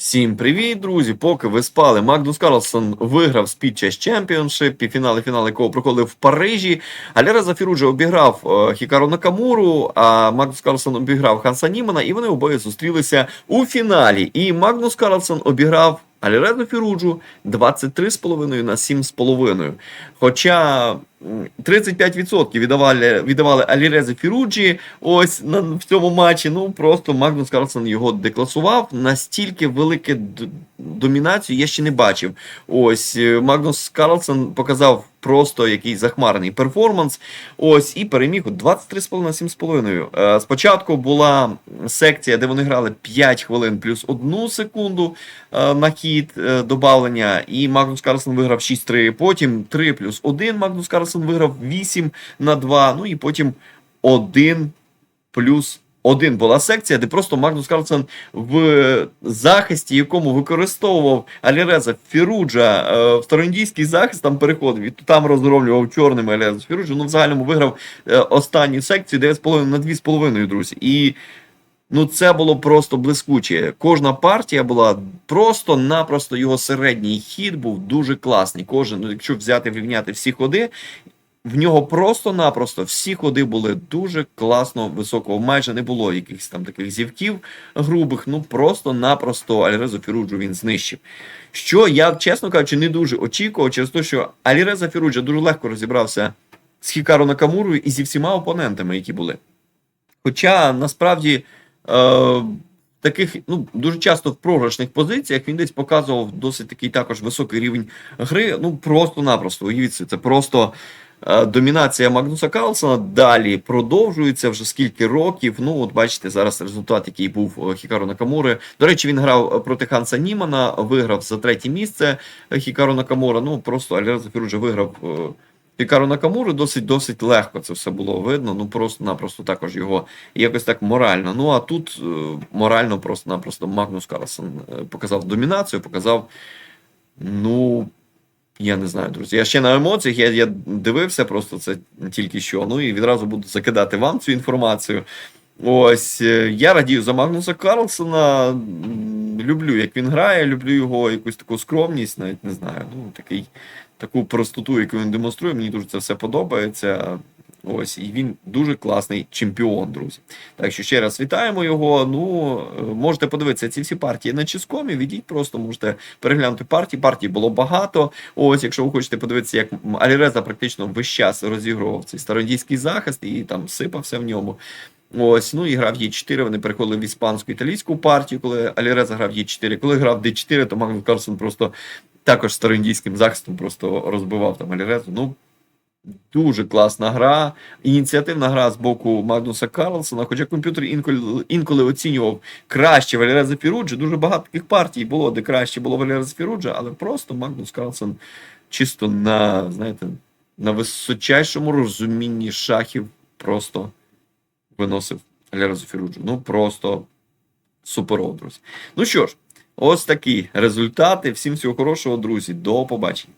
Всім привіт, друзі! Поки ви спали, Магнус Карлсон виграв Speed Chess Championship, півфінали, фінал якого проходив в Парижі. Аліра Зафіруджа обіграв е, Хікару Накамуру, а Магнус Карлсон обіграв Ханса Німана, і вони обоє зустрілися у фіналі. І Магнус Карлсон обіграв Алірезу Фіруджу 23,5 на 7,5. Хоча 35% віддавали, віддавали Алірезі Фіруджі ось на, в цьому матчі. Ну просто Магнус Карлсон його декласував. Настільки велике домінацію я ще не бачив. Ось е, Магнус Карлсон показав просто якийсь захмарний перформанс. Ось і переміг от 23,5 на 7,5. Е, Спочатку була секція, де вони грали 5 хвилин плюс 1 секунду е, на хід добавлення, і Магнус Карлсон виграв 6-3. Потім 3 плюс 1 Магнус Карлсон виграв 8 на 2. Ну і потім 1 плюс 1 була секція, де просто Магнус Карлсон в захисті, якому використовував Аліреза Фіруджа е, в стороннійський захист, там переходив і там розроблював чорним Аліреза Фіруджа. Ну, в загальному виграв е, останню секцію 9,5 на 2,5, друзі. І Ну, це було просто блискуче. Кожна партія була просто-напросто його середній хід був дуже класний. Кожен, ну, якщо взяти врівняти всі ходи, в нього просто-напросто всі ходи були дуже класно високого. Майже не було якихось там таких зівків грубих. Ну просто-напросто Альрезу Фіруджу він знищив. Що я, чесно кажучи, не дуже очікував через те, що Аліреза Фіруджа дуже легко розібрався з Хікаро Накамурою і зі всіма опонентами, які були. Хоча насправді е, таких ну, дуже часто в програшних позиціях він десь показував досить такий також високий рівень гри. Ну просто-напросто. Уявіть собі, це просто е, домінація Магнуса Карлсона далі продовжується вже скільки років. Ну, от бачите, зараз результат, який був е, Хікаро Накамури. До речі, він грав е, проти Ханса Німана, виграв за третє місце е, Хікаро Накамура. Ну просто Альреза Фіруджа виграв. е, Хікару Накамуру досить досить легко це все було видно. Ну просто-напросто також його якось так морально. Ну а тут е, морально просто-напросто Магнус Карлсон е, показав домінацію, показав. Ну, я не знаю, друзі. Я ще на емоціях, я, я дивився просто це тільки що. Ну і відразу буду закидати вам цю інформацію. Ось е, я радію за Магнуса Карлсона. Люблю, як він грає, люблю його якусь таку скромність, навіть не знаю. Ну, такий, таку простоту, яку він демонструє. Мені дуже це все подобається. Ось, і він дуже класний чемпіон, друзі. Так що ще раз вітаємо його. Ну, е, можете подивитися ці всі партії на Ческомі. Відіть просто, можете переглянути партії. Партій було багато. Ось, якщо ви хочете подивитися, як Аліреза практично весь час розігрував цей стародійський захист і там сипався в ньому. Ось, ну і грав Є4, вони переходили в іспанську італійську партію, коли Аліреза грав Є4. Коли грав Д4, то Магнус Карлсон просто також староіндійським захистом просто розбивав там Алірезу. Ну, дуже класна гра. Ініціативна гра з боку Магнуса Карлсона. Хоча комп'ютер інколи, інколи оцінював краще Валереза Фіруджа. Дуже багато таких партій було, де краще було Валереза Фіруджа, але просто Магнус Карлсон чисто на, знаєте, на височайшому розумінні шахів просто виносив Алярезу Фіруджу. Ну просто суперов, друзі. Ну що ж, ось такі результати. Всім всього хорошого, друзі. До побачення.